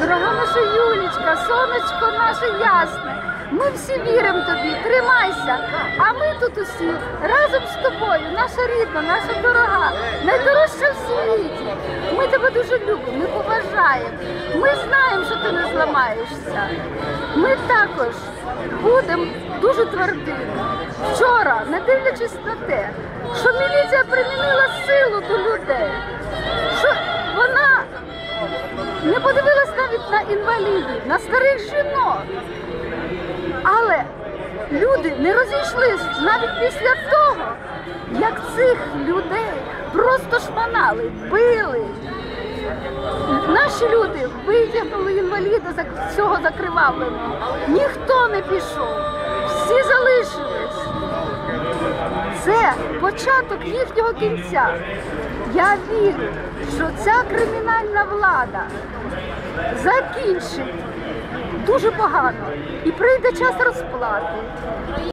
Дорога наша Юлічка, сонечко наше ясне. Ми всі віримо тобі, тримайся. А ми тут усі разом з тобою, наша рідна, наша дорога, найдорожча в світі. Ми тебе дуже любимо, ми поважаємо. Ми знаємо, що ти не зламаєшся. Ми також будемо дуже твердими. Вчора, не дивлячись на те, що міліція не подивилась навіть на інвалідів, на старих жінок. Але люди не розійшлись навіть після того, як цих людей просто шманали, били. Наші люди витягнули інваліда з цього закривавленого. Ніхто не пішов, початок їхнього кінця. Я вірю, що ця кримінальна влада закінчить дуже погано і прийде час розплати.